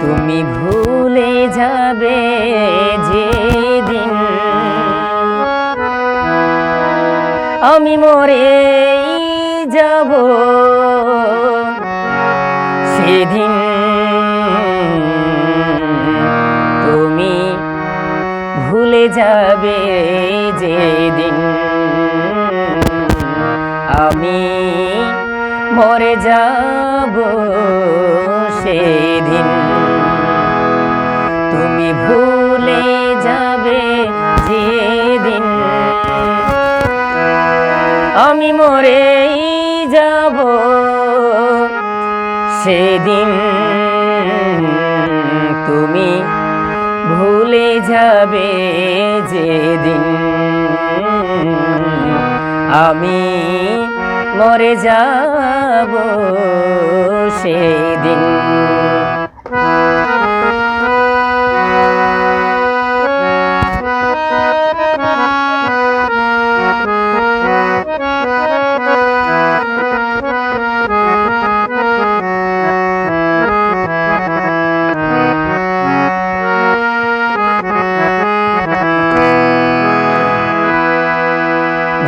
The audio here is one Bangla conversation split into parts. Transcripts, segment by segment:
তুমি ভুলে যাবে যেদিন। আমি মরে যাব। সেদিন তুমি ভুলে যাবে যেদিন। আমি মরে যাব সেদিন। তুমি ভুলে যাবে যেদিন। আমি মরেই যাব সেদিন। তুমি ভুলে যাবে যেদিন। আমি মরে যাব সেদিন।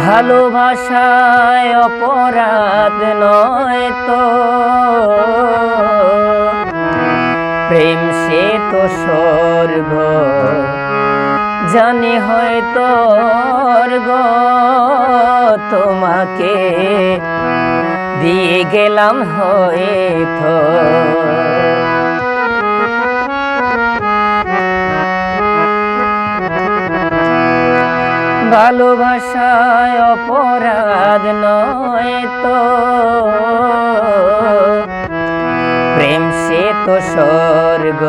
ভালোবাসায় অপরাধ নয় তো। প্রেম সে তো স্বর্গ জানি হয়তো তোমাকে দিয়ে গেলাম হয়তো ভালোবাসায় অপরাধ নয় তো। প্রেম সে তো স্বর্গ।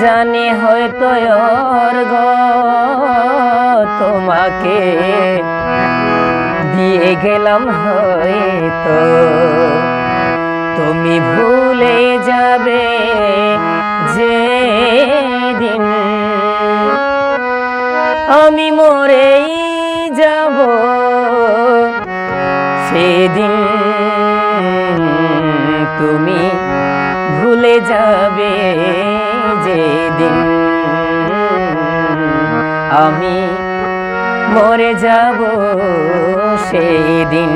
জানি হয়তো অর্গ তোমাকে দিয়ে গেলাম হয়তো। তুমি ভুলে যাবে আমি মরে যাব সেদিন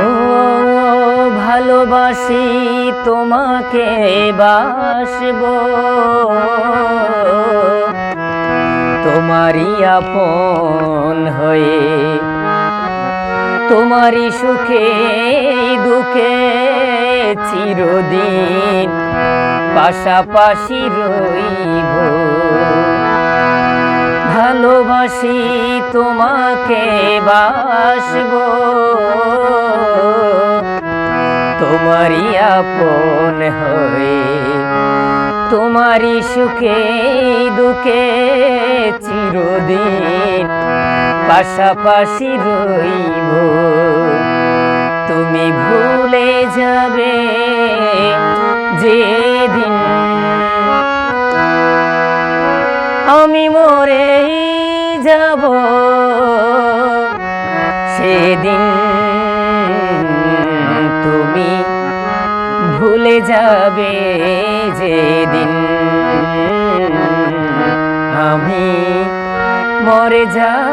ও ভালোবাসি তোমাকে বাসবো। তোমারই আপন হয়ে তোমারই সুখে দুঃখে চিরদিন পাশাপাশি রইব। ভালোবাসি তোমাকে বাসবো। তোমারই আপন হয়ে তোমারই সুখে, দুঃখে চিরদিন পাশাপাশি রইব। তুমি ভুলে যাবে যেদিন আমি মরে যাব, সেদিন ভুলে যাবে যেদিন। আমি মরে যাব